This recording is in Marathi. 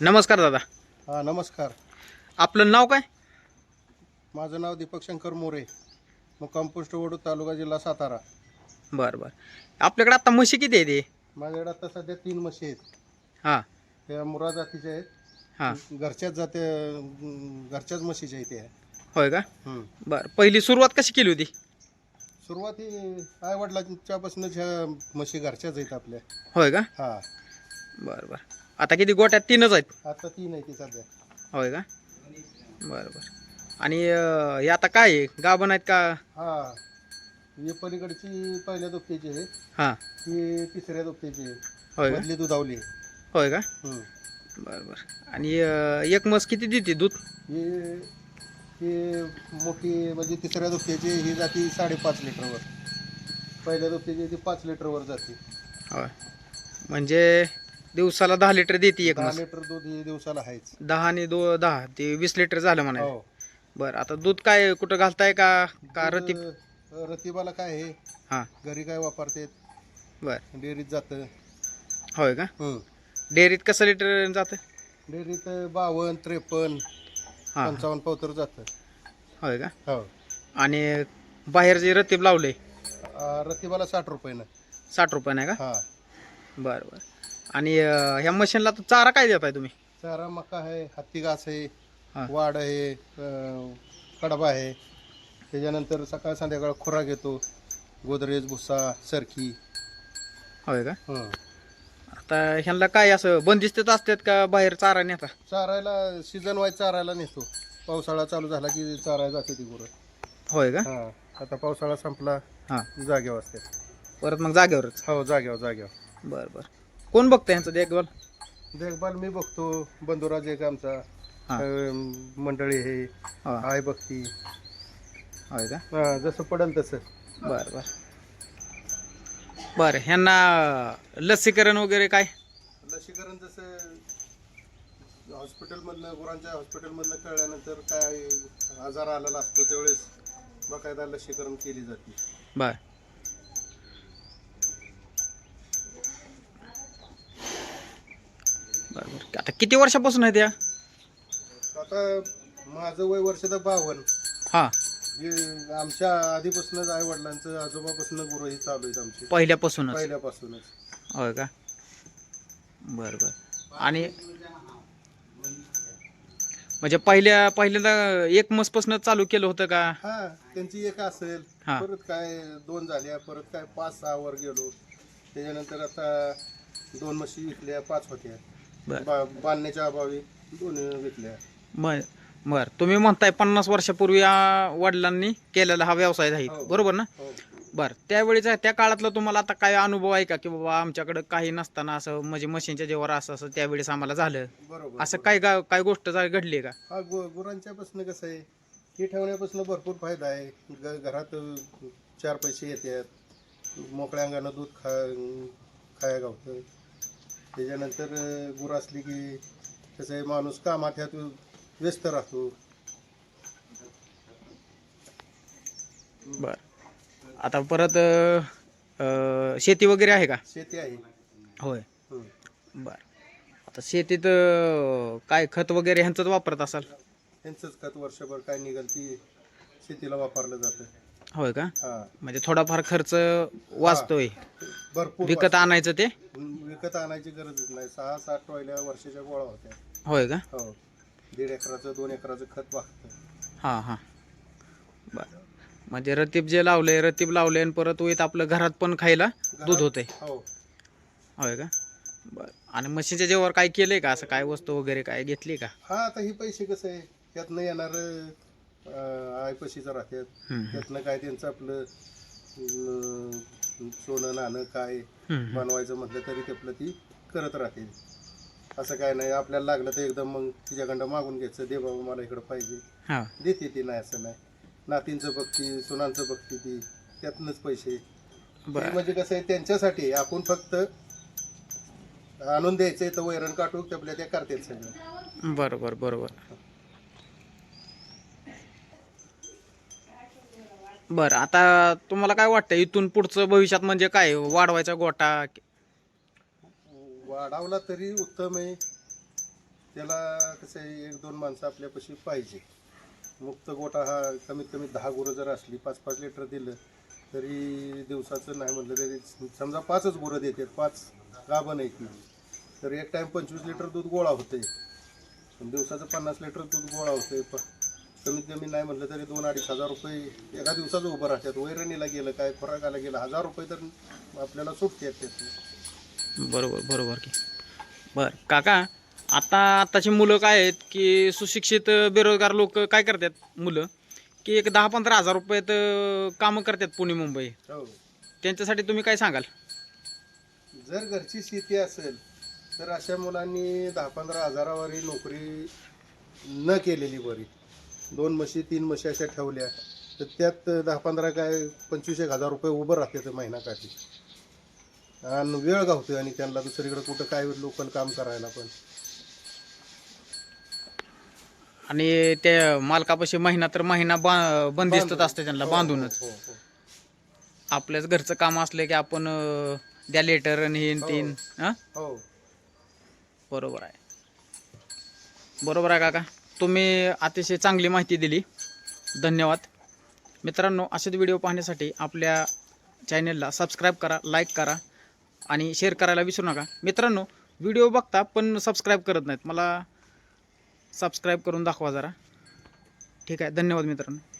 नमस्कार दादा. हा नमस्कार. आपलं नाव काय? माझं नाव दीपक शंकर मोरे मुक्काम पोस्ट वडू तालुका जिल्हा सातारा. बरं बरं. आपल्याकडे आता म्हशी किती आहे ते माझ्याकडे आता सध्या तीन म्हशी आहेत. हां. त्या मुरा जातीच्या आहेत. हां. घरच्याच जाते घरच्याच म्हशीच्या आहेत त्या. होय का. बरं. पहिली सुरुवात कशी केली होती? सुरुवाती आई वडिलांच्यापासूनच ह्या म्हशी घरच्याच आहेत आपल्या. होय का? हा. बरं बरं. आता किती गोट्यात तीनच आहेत? आता तीन आहे ती सध्या. होय का? बरं बरं. आणि अं, हे आता काय आहे? गाभण आहेत का? हा. ही पलीकडची पहिल्या दुखतेची आहे. हां. ही तिसऱ्या आहे. होय का? मधली दुधावली आहे. होय का? हम्म. बरं बरं. आणि अं, एक म्हस किती देते दूध? ही ही मोठी म्हणजे तिसऱ्या दुखतेची ही जाती साडेपाच लिटरवर. पहिल्या दुखतेची ती पाच लिटरवर जाते. होय. म्हणजे दिवसाला दहा लिटर देते एक दहा म्हस लिटर दूध ही दिवसाला आहेच. दहा आणि दो दहा ते वीस लिटर झालं म्हणायचं हो. बरं आता दूध काय कुठं घालताय का? का रती दूध, रतिबाला काय आहे हां. घरी काय वापरते बरं. डेअरीत जातं. होय का. डेअरीत कसं लिटर जातं? डेअरीत बावन्न त्रेपन्न हां पंचावन्न पावतर जातं. होय का? हो. आणि बाहेर जे रतीब लावले रतिबाला साठ रुपयानं साठ रुपये नाही का? हा. बरं बरं. आणि अं, ह्या मशीनला तर चारा काय देताय तुम्ही? चारा मका आहे हत्ती घास आहे हां. वाड आहे अं, कडबा आहे. त्याच्यानंतर सकाळ संध्याकाळ खुराक येतो गोदरेज भुसा सरकी होय का? हं. आता ह्यांना काय असं बंदिस्तच असतात का बाहेर चारा नेता? चारायला सीझन वाईज चारायला नेतो. पावसाळा चालू झाला की चारायला जाते ती गुरं होय का? हां. आता पावसाळा संपला हां. जागेवर असते. परत मग जागेवरच? हो जागेवर जागेवर. बरं बरं. कोण बघतं ह्यांचं देखभाल? देखभाल मी बघतो. बंधुराज एक आमचा हां. अं, मंडळी हे हां. आय बघती. होय का? हां जसं पडेल तसं. बरं बरं. बरं ह्यांना लसीकरण वगैरे काय? लसीकरण जसं हॉस्पिटलमधनं गुरांच्या हॉस्पिटलमधनं कळल्यानंतर काय आजार आलेला असतो त्यावेळेस बाकायदा लसीकरण केली जाते. बर. आता किती वर्षापासून आहे त्या आता माझं वय वर्ष तर बावन्न. हां. हे आमच्या आधीपासूनच आई वडिलांचं आजोबापासून गुरु ही चालू आहेत आमची. पहिल्यापासूनच? पहिल्यापासूनच. होय का? बरं बरं. आणि म्हणजे पहिल्या पहिल्यांदा एक मसपासून चालू केलं होतं का? हा त्यांची एक असेल. हा. परत काय दोन झाल्या परत काय पाच सहा वर गेलो. त्याच्यानंतर आता दोन म्हशी विकल्या पाच होत्या. बरं. बा- बांधण्याच्या अभावी दोन विकल्या. बर. बर. तुम्ही म्हणताय पन्नास वर्षापूर्वी या वडिलांनी केलेला हा व्यवसाय आहे. हो. बरोबर ना? हो. बर. त्यावेळीचा त्या काळातला तुम्हाला आता काय अनुभव आहे का की बाबा आमच्याकडे काही नसताना असं म्हणजे मशीनच्या जेव्हा असं असं त्यावेळेस आम्हाला झालं? बरोबर असं काय गा- काय गोष्ट जा- घडली का? हा गु गुरांच्या पासून कसं आहे हे ठेवण्यापासून भरपूर फायदा आहे. ग- घरात अ, चार पैसे येतात. मोकळ्या अंगानं दूध खा खाया गावतं त्याच्यानंतर गुरं असली की कसं आहे माणूस कामात ह्यात व्यस्त राहतो. बर. आता परत अं, शेती वगैरे आहे का? शेती आहे. होय. हं. बर. आता शेतीत अं, काय खत वगैरे ह्यांचंच वापरत असाल? त्यांचंच खत वर्षभर काय निघाल ती शेतीला वापरलं जातं. होय का? हा. म्हणजे थोडाफार खर्च वाचतोय. भरपूर विकत आणायचं ते? विकत आणायची गरजच नाही. सहा सात टोयल्या वर्षाच्या गोळा होत्या. होय का? हो. दीड एकराचं दोन एकराचं खत वागतं हां हां. बर. म्हणजे रतीब जे लावले रतीब लावले आणि परत उईत आपलं घरात पण खायला दूध होते हो. होय का? बर. आणि म्हशीच्या जेव्हा काय केलंय का? असं काय वस्तू वगैरे काय घेतली का? हा आता ही पैसे कसं आहे त्यातनं येणार आय पैशीचं राहतात. हम्म, त्यातनं काय त्यांचं आपलं अं, सोनं नाणं काय बनवायचं म्हटलं तरी ते आपलं ती करत राहते. असं काय नाही आपल्याला लागलं तर एकदम मग तिच्याकडं मागून घ्यायचं दे बाबा मला इकडं पाहिजे. हां. देते ती नाही असं नाही. नातींचं बघती सुनांचं बघती ती त्यातनंच पैसे. बर. म्हणजे कसं आहे त्यांच्यासाठी आपण फक्त आणून द्यायचंय तर वैरण काटू आपल्या त्या करतात सगळं. बरोबर बरोबर. बरं आता तुम्हाला काय वाटतं इथून पुढचं भविष्यात म्हणजे काय? वाढवायचा गोटा वाढवला तरी उत्तम आहे. त्याला कसं आहे एक दोन माणसं आपल्यापाशी पाहिजे. मुक्त गोटा हा कमीत कमी दहा गुरं जर असली पाच पाच लिटर दिलं तरी दिवसाचं नाही म्हटलं तरी समजा पाचच गुरं देतात पाच गाभण आहेत ती तर एक टाईम पंचवीस लिटर दूध गोळा होते दिवसाचं पन्नास लिटर दूध गोळा होते प कमीत कमी नाही म्हटलं तरी दोन अडीच हजार रुपये एका दिवसाचं उभं राहतात. वैरणीला गेलं काय खुराकाला गेलं हजार रुपये तर आपल्याला सुटते बरोबर बरोबर की. बर काका आता आताची मुलं काय आहेत की सुशिक्षित बेरोजगार लोक काय करतात मुलं? की एक दहा पंधरा हजार रुपयात कामं करतात पुणे मुंबई. हो. त्यांच्यासाठी तुम्ही काय सांगाल? जर घरची शेती असेल तर अशा मुलांनी दहा पंधरा हजारावरी नोकरी न केलेली बरी. दोन म्हशी तीन म्हशी अशा ठेवल्या. तर त्यात दहा पंधरा काय पंचवीस एक हजार रुपये उभं राहते ते महिना काठी आणि वेळ गावतोय आणि त्यांना दुसरीकडे कुठं काय लोकल काम करायला पण. आणि ते मालकापाशी महिना तर महिना बा बंदिस्तच असते त्यांना हो, बांधूनच. हो, हो, आपल्याच घरचं काम असलं की आपण अं, द्या लेटर आणि हे तीन हो. बरोबर आहे. बरोबर आहे काका? तुम्ही अतिशय चांगली माहिती दिली. धन्यवाद. मित्रांनो असेच व्हिडिओ पाहण्यासाठी आपल्या चॅनलला सबस्क्राईब करा लाईक करा आणि शेअर करायला विसरू नका. मित्रांनो व्हिडिओ बघता पण सबस्क्राईब करत नाहीत. मला सबस्क्राईब करून दाखवा जरा. ठीक आहे धन्यवाद मित्रांनो.